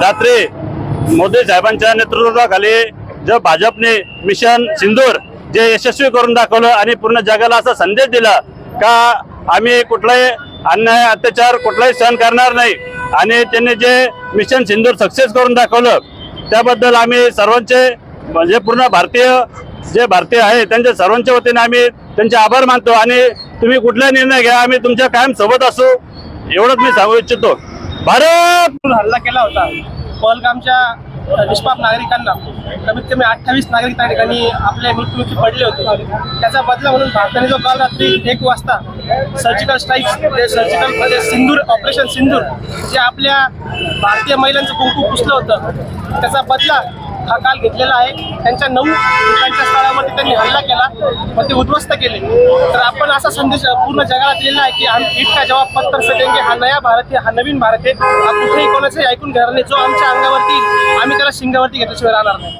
रात्री मोदी साहेबांच्या नेतृत्वाखाली जे भाजपने मिशन सिंदूर जे यशस्वी करून दाखवलं आणि पूर्ण जगाला असा संदेश दिला का आम्ही कुठलाही अन्याय अत्याचार कुठलाही सहन करणार नाही. आणि त्यांनी जे मिशन सिंदूर सक्सेस करून दाखवलं त्याबद्दल आम्ही सर्वांचे म्हणजे पूर्ण भारतीय जे भारतीय आहे त्यांच्या सर्वांच्या वतीने आम्ही त्यांचे आभार मानतो. आणि तुम्ही कुठला निर्णय घ्या आम्ही तुमच्या कायम सोबत असू एवढंच मी सांगू इच्छितो. भारत! हल्ला केला होता. पहलगामच्या निष्पाप नागरिकांना कमीत कमी अठ्ठावीस नागरिक त्या ठिकाणी आपल्या मृत्यूमुखी पडले होते. त्याचा बदला म्हणून भारताने जो काल रात्री एक वाजता सर्जिकल स्ट्राईक ते सर्जिकल म्हणजे सिंदूर ऑपरेशन सिंदूर जे आपल्या भारतीय महिलांचं कुंकू पुसलं होतं त्याचा बदला हा काल घेतलेला आहे. त्यांच्या नऊ ठिकाणच्या स्थळावरती त्यांनी हल्ला केला व ते उद्ध्वस्त केले. तर आपण असा संदेश पूर्ण जगाला दिलेला आहे की हम इतका जवाब पत्थर से देंगे हा नया भारत आहे हा नवीन भारत आहे. हा कुठेही कोणाचंही ऐकून घेणार नाही जो आमच्या अंगावरती आम्ही त्याला शिंगावरती घेतल्याशिवाय राहणार नाही.